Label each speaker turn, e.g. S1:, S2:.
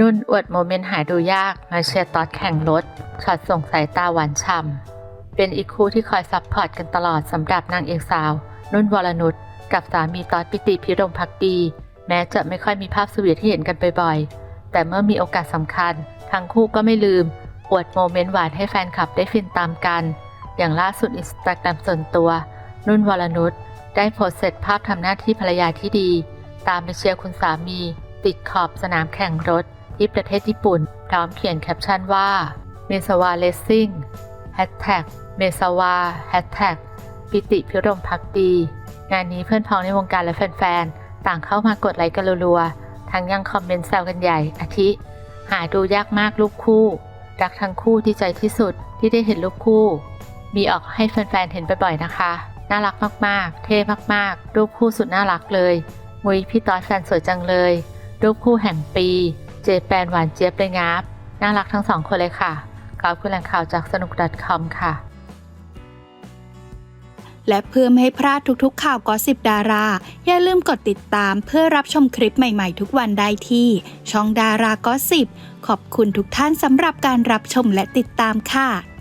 S1: นุ่นอวดโมเมนต์หาดูยากมาเชียร์ตอดแข่งรถช็อตส่งสายตาหวานฉ่ำเป็นอีกคู่ที่คอยซัพพอร์ตกันตลอดสำหรับนางเอกสาว นุ่นวรนุชกับสามีตอดปิติพิรมพักดี แม้จะไม่ค่อยมีภาพสวีทที่เห็นกันบ่อยๆ แต่เมื่อมีโอกาสสำคัญ ทั้งคู่ก็ไม่ลืม อวดโมเมนต์หวานให้แฟนคลับได้ฟินตามกัน อย่างล่าสุดอินสตาแกรมส่วนตัว นุ่นวรนุชได้โพสต์เสร็จภาพทำหน้าที่ภรรยาที่ดี ตามไปเชียร์คุณสามี ติดขอบสนามแข่งรถ ที่ประเทศญี่ปุ่น พร้อมเขียนแคปชั่นว่าเมซาวาเลสซิ่งแฮชแท็กเมซาวาแฮชแท็กปิติพิรมพักดี งานนี้เพื่อนพ้องในวงการและแฟนๆ ต่างเข้ามากดไลค์กันรัวๆ ทั้งยังคอมเมนต์แซวกันใหญ่อาทิ หาดูยากมากรูปคู่ รักทั้งคู่ดีใจที่สุดที่ได้เห็นรูปคู่ มีออกให้แฟนๆ เห็นบ่อยๆ นะคะ น่ารักมากๆ เท่มากๆ รูปคู่สุดน่ารักเลยมุยพี่ตอดแฟนสวยจังเลย รูปคู่แห่งปี เจแปนหวานเจี๊ยบเลยงับน่ารักทั้งสองคนเลยค่ะขอบคุณแหล่งข่าวจากสนุก .com ค่ะ
S2: และเพื่อไม่ให้พลาดทุกๆ ข่าวกอสิบดารา อย่าลืมกดติดตามเพื่อรับชมคลิปใหม่ๆ ทุกวันได้ที่ ช่องดารากอสิบขอบคุณทุกท่านสำหรับการรับชมและติดตามค่ะ